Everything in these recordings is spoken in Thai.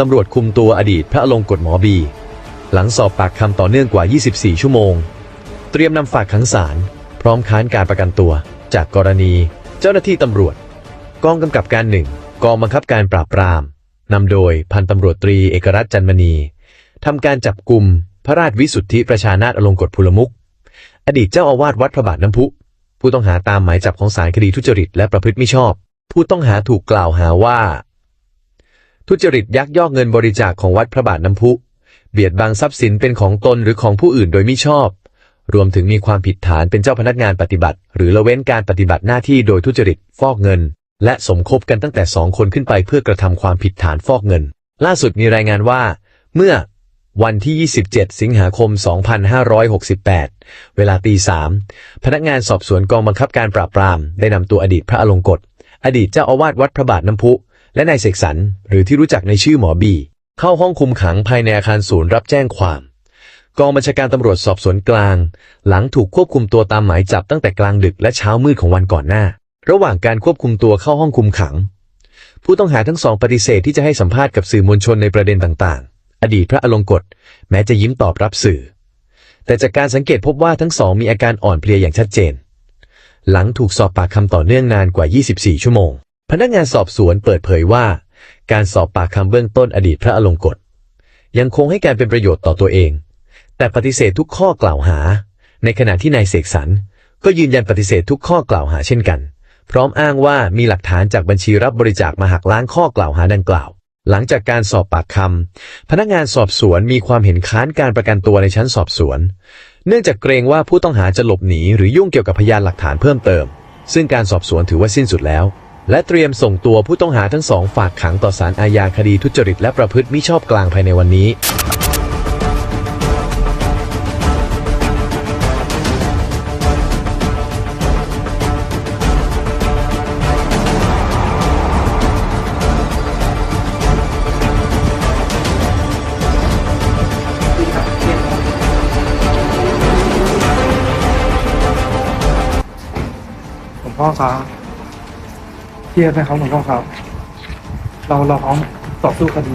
ตำรวจคุมตัวอดีตพระอลงกฎหมอบี หลังสอบปากคำต่อเนื่องกว่า 24 ชั่วโมง เตรียมนำฝากขังศาลพร้อมค้านการประกันตัว จากกรณี เจ้าหน้าที่ตำรวจ กองกำกับการหนึ่งกองบังคับการปราบปรามนำโดยพันตำรวจตรีเอกรัตน์จันมณีทำการจับกลุ่มพระราชวิสุทธิประชานาถอลงกฎพลมุก อดีตเจ้าอาวาสวัดพระบาทน้ำพุ ผู้ต้องหาตามหมายจับของศาลคดีทุจริตและประพฤติมิชอบ ผู้ต้องหาถูกกล่าวหาว่า ทุจริตยักยอกเงินบริจาคของวัดพระบาทน้ำพุ เบียดบังทรัพย์สินเป็นของตนหรือของผู้อื่นโดยมิชอบ รวมถึงมีความผิดฐานเป็นเจ้าพนักงานปฏิบัติ หรือละเว้นการปฏิบัติหน้าที่โดยทุจริตฟอกเงิน และสมคบกันตั้งแต่สองคนขึ้นไปเพื่อกระทำความผิดฐานฟอกเงิน ล่าสุดมีรายงานว่า เมื่อวันที่ 27 สิงหาคม 2568 เวลาตีสามพนักงานสอบสวนกองบังคับการปราบปราม ได้นำตัวอดีตพระอลงกฎ อดีตเจ้าอาวาสวัดพระบาทน้ำพุ และนายเสกสรรหรือที่รู้จักในชื่อหมอบี เข้าห้องคุมขังภายในอาคารศูนย์รับแจ้งความ กองบัญชาการตำรวจสอบสวนกลาง หลังถูกควบคุมตัวตามหมายจับตั้งแต่กลางดึกและเช้ามืดของวันก่อนหน้า ระหว่างการควบคุมตัวเข้าห้องคุมขัง ผู้ต้องหาทั้งสองปฏิเสธที่จะให้สัมภาษณ์กับสื่อมวลชนในประเด็นต่างๆ อดีตพระอลงกฎแม้จะยิ้มตอบรับสื่อ แต่จากการสังเกตพบว่าทั้งสองมีอาการอ่อนเพลียอย่างชัดเจน หลังถูกสอบปากคำต่อเนื่องนานกว่า 24 ชั่วโมง พนักงานสอบสวนเปิดเผยว่า การสอบปากคำเบื้องต้นอดีตพระอลงกฎยังคงให้การเป็นประโยชน์ต่อตัวเอง แต่ปฏิเสธทุกข้อกล่าวหา ในขณะที่นายเสกสรรก็ยืนยันปฏิเสธทุกข้อกล่าวหาเช่นกัน พร้อมอ้างว่ามีหลักฐานจากบัญชีรับบริจาคมาหักล้างข้อกล่าวหาดังกล่าว หลังจากการสอบปากคำพนักงานสอบสวนมีความเห็นค้านการประกันตัวในชั้นสอบสวน เนื่องจากเกรงว่าผู้ต้องหาจะหลบหนีหรือยุ่งเกี่ยวกับพยานหลักฐานเพิ่มเติม ซึ่งการสอบสวนถือว่าสิ้นสุดแล้ว และเตรียมส่งตัวผู้ต้องหาทั้งสองฝากขังต่อศาลอาญาคดีทุจริตและประพฤติมิชอบกลางภายในวันนี้หลวงพ่อครับ เครียดไหมครับหลวงพ่อครับ เราเราพร้อมต่อสู้คดี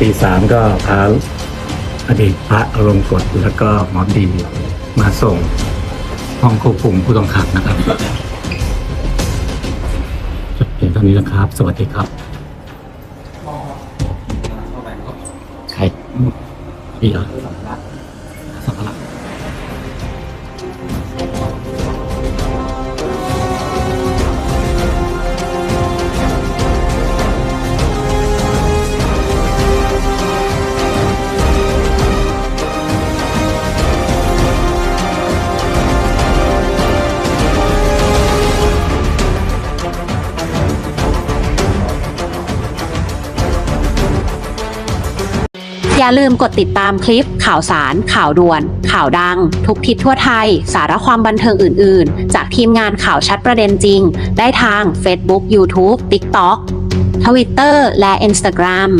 ปีสามก็พาอดีตพระอารมณ์กฎแล้วก็หมอดีมาส่งห้องควบคุมผู้ต้องขังนะครับจบเพียงเท่านี้นะครับ สวัสดีครับใครพี่เหรอ อย่าลืมกดติดตามคลิป ข่าวสาร ข่าวด่วน ข่าวดัง ทุกทิศทั่วไทย สาระความบันเทิงอื่น ๆ จากทีมงานข่าวชัดประเด็นจริง ได้ทาง Facebook YouTube TikTok Twitter และ Instagram